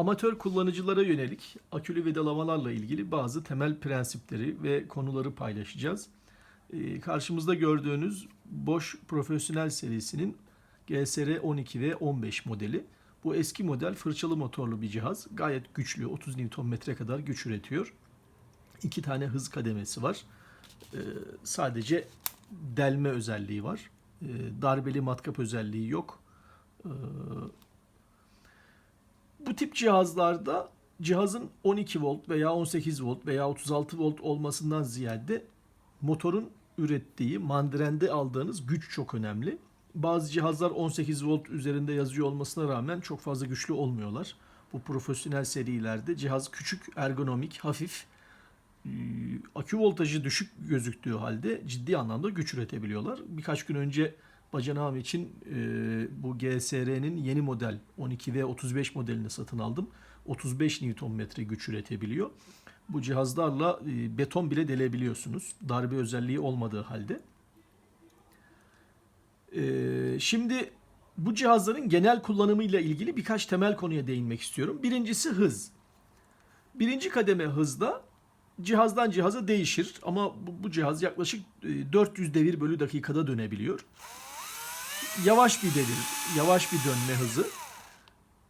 Amatör kullanıcılara yönelik akülü vidalamalarla ilgili bazı temel prensipleri ve konuları paylaşacağız. Ee, Karşımızda gördüğünüz Bosch Profesyonel serisinin GSR 12 ve 15 modeli. Bu eski model fırçalı motorlu bir cihaz. Gayet güçlü, 30 Nm kadar güç üretiyor. İki tane hız kademesi var. Ee, sadece delme özelliği var. Ee, darbeli matkap özelliği yok. Bu tip cihazlarda cihazın 12 volt veya 18 volt veya 36 volt olmasından ziyade motorun ürettiği mandirende aldığınız güç çok önemli. Bazı cihazlar 18 volt üzerinde yazıyor olmasına rağmen çok fazla güçlü olmuyorlar. Bu profesyonel serilerde cihaz küçük, ergonomik, hafif, akü voltajı düşük gözüktüğü halde ciddi anlamda güç üretebiliyorlar. Birkaç gün önce bacanağım için e, bu GSR'nin yeni model 12 ve 35 modelini satın aldım. 35 Nm güç üretebiliyor. Bu cihazlarla e, beton bile delebiliyorsunuz. Darbe özelliği olmadığı halde. E, şimdi bu cihazların genel kullanımıyla ilgili birkaç temel konuya değinmek istiyorum. Birincisi hız. Birinci kademe hızda cihazdan cihaza değişir ama bu, bu cihaz yaklaşık e, 400 devir bölü dakikada dönebiliyor. Yavaş bir devir, yavaş bir dönme hızı.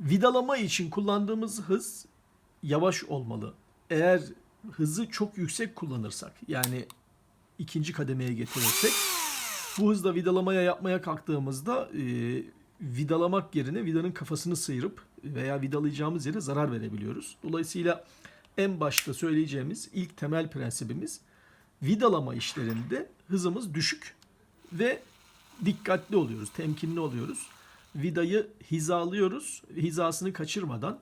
Vidalama için kullandığımız hız yavaş olmalı. Eğer hızı çok yüksek kullanırsak yani ikinci kademeye getirirsek bu hızla vidalamaya yapmaya kalktığımızda e, vidalamak yerine vidanın kafasını sıyırıp veya vidalayacağımız yere zarar verebiliyoruz. Dolayısıyla en başta söyleyeceğimiz ilk temel prensibimiz vidalama işlerinde hızımız düşük ve dikkatli oluyoruz, temkinli oluyoruz. Vidayı hizalıyoruz, hizasını kaçırmadan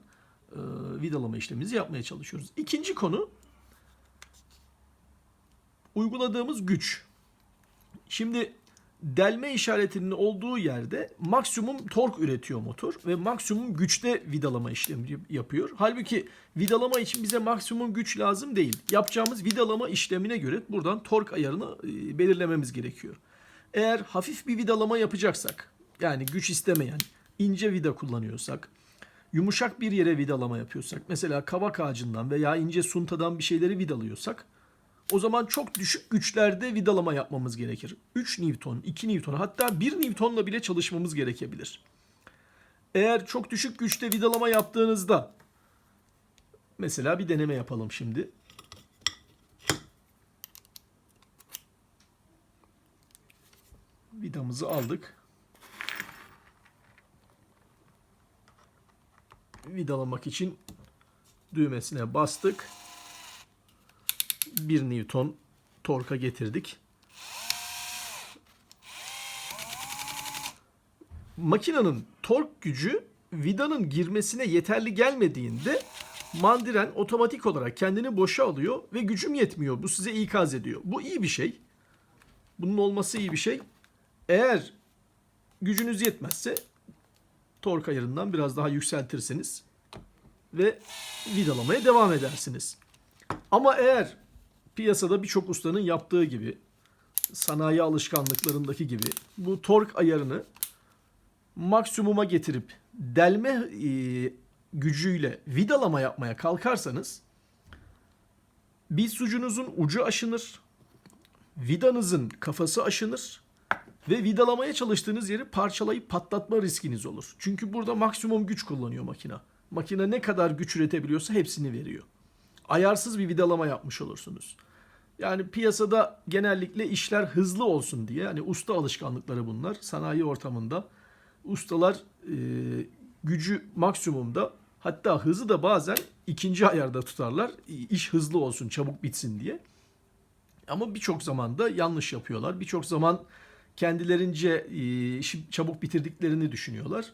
e, vidalama işlemimizi yapmaya çalışıyoruz. İkinci konu uyguladığımız güç. Şimdi delme işaretinin olduğu yerde maksimum tork üretiyor motor ve maksimum güçte vidalama işlemi yapıyor. Halbuki vidalama için bize maksimum güç lazım değil. Yapacağımız vidalama işlemine göre buradan tork ayarını e, belirlememiz gerekiyor. Eğer hafif bir vidalama yapacaksak, yani güç istemeyen ince vida kullanıyorsak, yumuşak bir yere vidalama yapıyorsak, mesela kavak ağacından veya ince suntadan bir şeyleri vidalıyorsak, o zaman çok düşük güçlerde vidalama yapmamız gerekir. 3 Newton, 2 Newton hatta 1 Newton'la bile çalışmamız gerekebilir. Eğer çok düşük güçte vidalama yaptığınızda mesela bir deneme yapalım şimdi. Vidamızı aldık. Vidalamak için düğmesine bastık. 1 Newton torka getirdik. Makinenin tork gücü vidanın girmesine yeterli gelmediğinde mandiren otomatik olarak kendini boşa alıyor ve gücüm yetmiyor. Bu size ikaz ediyor. Bu iyi bir şey. Bunun olması iyi bir şey. Eğer gücünüz yetmezse tork ayarından biraz daha yükseltirsiniz ve vidalamaya devam edersiniz. Ama eğer piyasada birçok ustanın yaptığı gibi sanayi alışkanlıklarındaki gibi bu tork ayarını maksimuma getirip delme e, gücüyle vidalama yapmaya kalkarsanız bir sucunuzun ucu aşınır, vidanızın kafası aşınır ve vidalamaya çalıştığınız yeri parçalayıp patlatma riskiniz olur. Çünkü burada maksimum güç kullanıyor makine. Makine ne kadar güç üretebiliyorsa hepsini veriyor. Ayarsız bir vidalama yapmış olursunuz. Yani piyasada genellikle işler hızlı olsun diye hani usta alışkanlıkları bunlar. Sanayi ortamında ustalar e, gücü maksimumda hatta hızı da bazen ikinci ayarda tutarlar. İş hızlı olsun, çabuk bitsin diye. Ama birçok zaman da yanlış yapıyorlar. Birçok zaman kendilerince e, işi çabuk bitirdiklerini düşünüyorlar.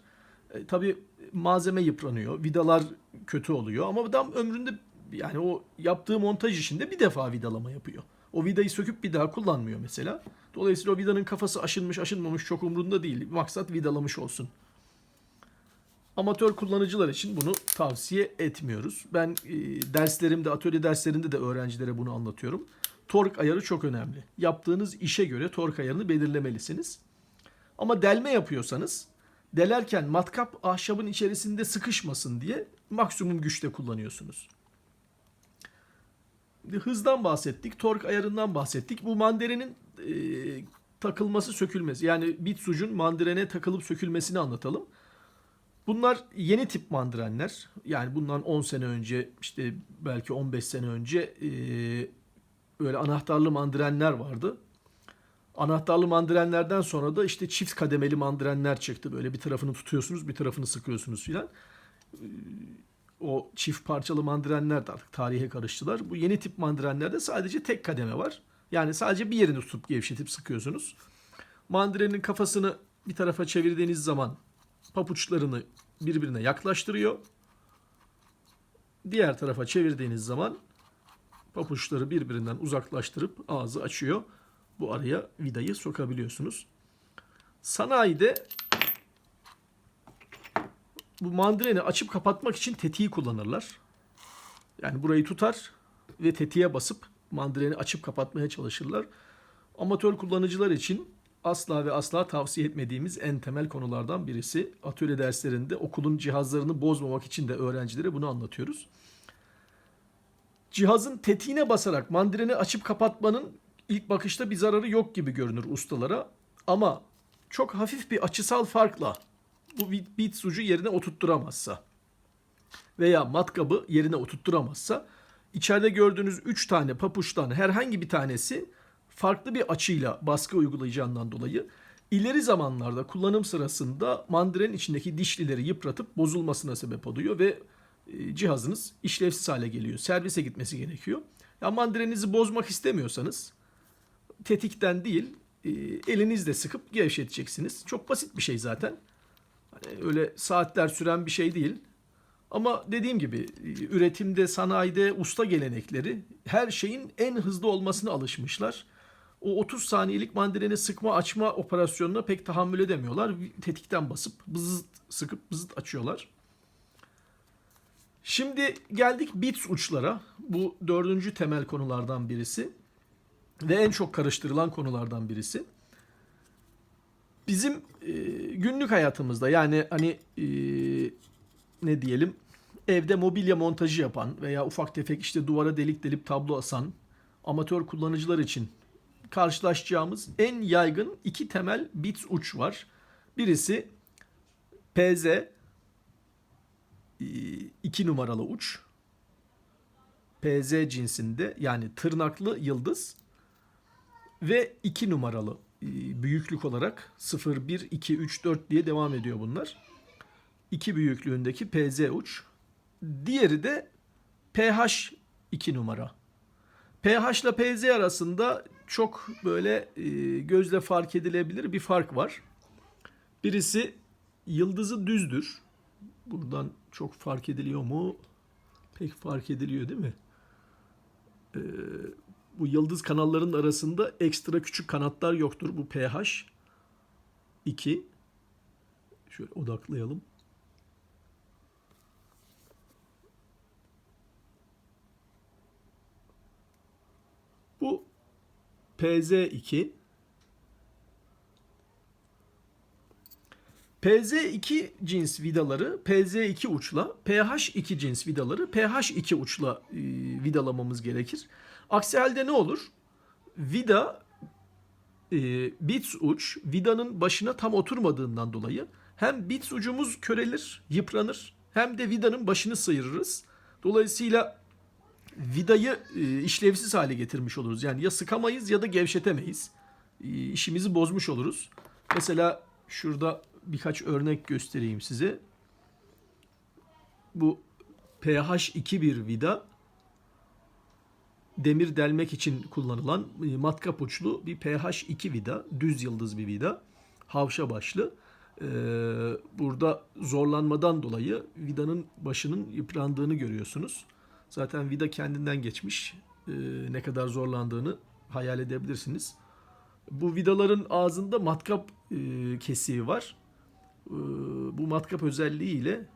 E, tabii malzeme yıpranıyor, vidalar kötü oluyor ama adam ömründe yani o yaptığı montaj işinde bir defa vidalama yapıyor. O vidayı söküp bir daha kullanmıyor mesela. Dolayısıyla o vidanın kafası aşınmış aşınmamış çok umrunda değil. Maksat vidalamış olsun. Amatör kullanıcılar için bunu tavsiye etmiyoruz. Ben e, derslerimde, atölye derslerinde de öğrencilere bunu anlatıyorum. Tork ayarı çok önemli. Yaptığınız işe göre tork ayarını belirlemelisiniz. Ama delme yapıyorsanız delerken matkap ahşabın içerisinde sıkışmasın diye maksimum güçte kullanıyorsunuz. Hızdan bahsettik, tork ayarından bahsettik. Bu mandirenin e, takılması, sökülmesi. Yani bit ucun mandirene takılıp sökülmesini anlatalım. Bunlar yeni tip mandirenler. Yani bundan 10 sene önce, işte belki 15 sene önce e, böyle anahtarlı mandirenler vardı. Anahtarlı mandirenlerden sonra da işte çift kademeli mandirenler çıktı. Böyle bir tarafını tutuyorsunuz, bir tarafını sıkıyorsunuz filan. O çift parçalı mandirenler de artık tarihe karıştılar. Bu yeni tip mandirenlerde sadece tek kademe var. Yani sadece bir yerini tutup gevşetip sıkıyorsunuz. Mandirenin kafasını bir tarafa çevirdiğiniz zaman papuçlarını birbirine yaklaştırıyor. Diğer tarafa çevirdiğiniz zaman papuçları birbirinden uzaklaştırıp ağzı açıyor. Bu araya vidayı sokabiliyorsunuz. Sanayide bu mandreni açıp kapatmak için tetiği kullanırlar. Yani burayı tutar ve tetiğe basıp mandreni açıp kapatmaya çalışırlar. Amatör kullanıcılar için asla ve asla tavsiye etmediğimiz en temel konulardan birisi. Atölye derslerinde okulun cihazlarını bozmamak için de öğrencilere bunu anlatıyoruz. Cihazın tetiğine basarak mandreni açıp kapatmanın ilk bakışta bir zararı yok gibi görünür ustalara. Ama çok hafif bir açısal farkla bu bit, bit ucu yerine oturtturamazsa veya matkabı yerine oturtturamazsa içeride gördüğünüz 3 tane papuçtan herhangi bir tanesi farklı bir açıyla baskı uygulayacağından dolayı ileri zamanlarda kullanım sırasında mandirenin içindeki dişlileri yıpratıp bozulmasına sebep oluyor ve cihazınız işlevsiz hale geliyor. Servise gitmesi gerekiyor. Ya mandirenizi bozmak istemiyorsanız tetikten değil e, elinizle sıkıp gevşeteceksiniz. Çok basit bir şey zaten. Hani öyle saatler süren bir şey değil. Ama dediğim gibi e, üretimde, sanayide usta gelenekleri her şeyin en hızlı olmasına alışmışlar. O 30 saniyelik mandireni sıkma açma operasyonuna pek tahammül edemiyorlar. Tetikten basıp bızıt sıkıp bızıt açıyorlar. Şimdi geldik bits uçlara. Bu dördüncü temel konulardan birisi. Ve en çok karıştırılan konulardan birisi. Bizim e, günlük hayatımızda yani hani e, ne diyelim evde mobilya montajı yapan veya ufak tefek işte duvara delik delip tablo asan amatör kullanıcılar için karşılaşacağımız en yaygın iki temel bit uç var. Birisi PZ 2 numaralı uç. PZ cinsinde yani tırnaklı yıldız ve 2 numaralı e, büyüklük olarak 0, 1, 2, 3, 4 diye devam ediyor bunlar. 2 büyüklüğündeki PZ uç. Diğeri de PH 2 numara. PH ile PZ arasında çok böyle e, gözle fark edilebilir bir fark var. Birisi yıldızı düzdür. Buradan çok fark ediliyor mu? Pek fark ediliyor değil mi? Ee, bu yıldız kanallarının arasında ekstra küçük kanatlar yoktur. Bu pH 2. Şöyle odaklayalım. Bu PZ2 PZ2 cins vidaları PZ2 uçla, PH2 cins vidaları PH2 uçla e, vidalamamız gerekir. Aksi halde ne olur? Vida e, bits uç vidanın başına tam oturmadığından dolayı hem bits ucumuz körelir, yıpranır hem de vidanın başını sıyırırız. Dolayısıyla vidayı e, işlevsiz hale getirmiş oluruz. Yani ya sıkamayız ya da gevşetemeyiz. E, işimizi bozmuş oluruz. Mesela şurada birkaç örnek göstereyim size. Bu PH2 bir vida demir delmek için kullanılan e, matkap uçlu bir PH2 vida, düz yıldız bir vida, havşa başlı. Ee, burada zorlanmadan dolayı vidanın başının yıprandığını görüyorsunuz. Zaten vida kendinden geçmiş. Ee, ne kadar zorlandığını hayal edebilirsiniz. Bu vidaların ağzında matkap e, kesiği var. Ee, bu matkap özelliğiyle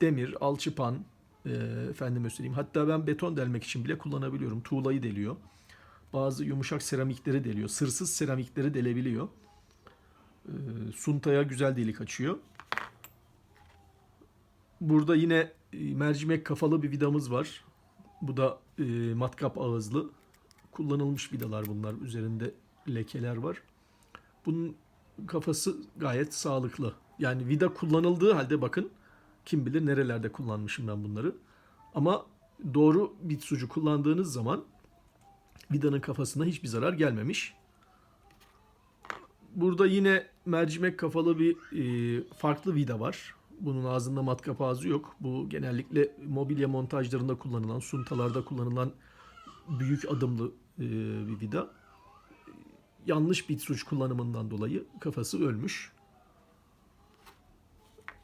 demir, alçıpan, e, efendime söyleyeyim. Hatta ben beton delmek için bile kullanabiliyorum. Tuğlayı deliyor. Bazı yumuşak seramikleri deliyor. Sırsız seramikleri delebiliyor. E, suntaya güzel delik açıyor. Burada yine e, mercimek kafalı bir vidamız var. Bu da e, matkap ağızlı. Kullanılmış vidalar bunlar. Üzerinde lekeler var. Bunun kafası gayet sağlıklı. Yani vida kullanıldığı halde bakın kim bilir nerelerde kullanmışım ben bunları. Ama doğru bit sucu kullandığınız zaman vidanın kafasına hiçbir zarar gelmemiş. Burada yine mercimek kafalı bir e, farklı vida var. Bunun ağzında matkap ağzı yok. Bu genellikle mobilya montajlarında kullanılan, suntalarda kullanılan büyük adımlı e, bir vida. Yanlış bit suç kullanımından dolayı kafası ölmüş.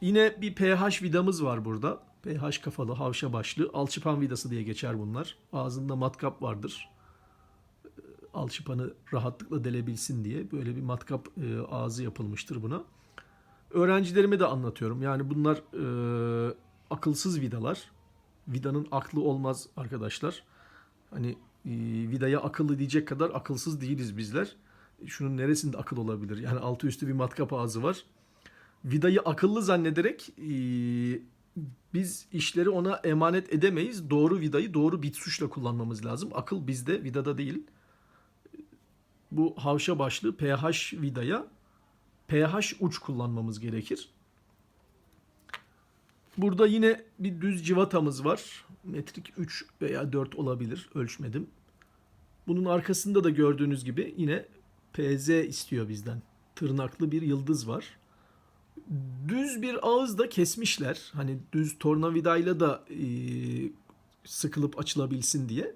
Yine bir pH vidamız var burada. pH kafalı, havşa başlı, alçıpan vidası diye geçer bunlar. Ağzında matkap vardır alçıpanı rahatlıkla delebilsin diye böyle bir matkap e, ağzı yapılmıştır buna. Öğrencilerime de anlatıyorum. Yani bunlar e, akılsız vidalar. Vidanın aklı olmaz arkadaşlar. Hani e, vidaya akıllı diyecek kadar akılsız değiliz bizler. Şunun neresinde akıl olabilir? Yani altı üstü bir matkap ağzı var. Vidayı akıllı zannederek biz işleri ona emanet edemeyiz. Doğru vidayı doğru bit suçla kullanmamız lazım. Akıl bizde, vidada değil bu havşa başlı pH vidaya pH uç kullanmamız gerekir. Burada yine bir düz civatamız var. Metrik 3 veya 4 olabilir. Ölçmedim. Bunun arkasında da gördüğünüz gibi yine PZ istiyor bizden. Tırnaklı bir yıldız var. Düz bir ağız da kesmişler. Hani düz tornavidayla da e, sıkılıp açılabilsin diye.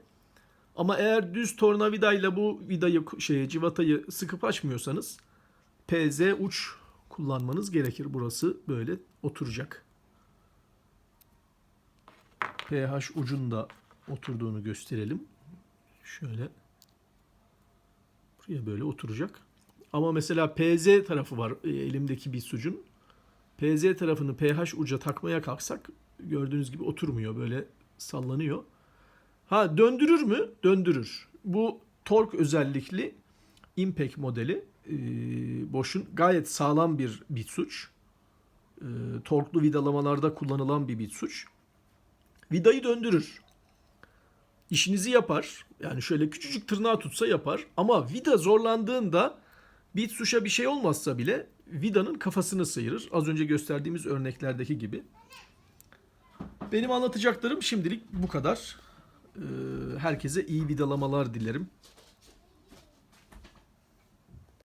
Ama eğer düz tornavidayla bu vidayı şeye civatayı sıkıp açmıyorsanız PZ uç kullanmanız gerekir. Burası böyle oturacak. pH ucunda oturduğunu gösterelim. Şöyle buraya böyle oturacak. Ama mesela PZ tarafı var e, elimdeki bir sucun. PZ tarafını pH uca takmaya kalksak gördüğünüz gibi oturmuyor. Böyle sallanıyor. Ha döndürür mü? Döndürür. Bu tork özellikli Impact modeli e, Bosch'un gayet sağlam bir bit suç. E, torklu vidalamalarda kullanılan bir bit suç. Vidayı döndürür. İşinizi yapar. Yani şöyle küçücük tırnağı tutsa yapar. Ama vida zorlandığında bit suşa bir şey olmazsa bile vidanın kafasını sıyırır. Az önce gösterdiğimiz örneklerdeki gibi. Benim anlatacaklarım şimdilik bu kadar. Ee, Herkese iyi vidalamalar dilerim.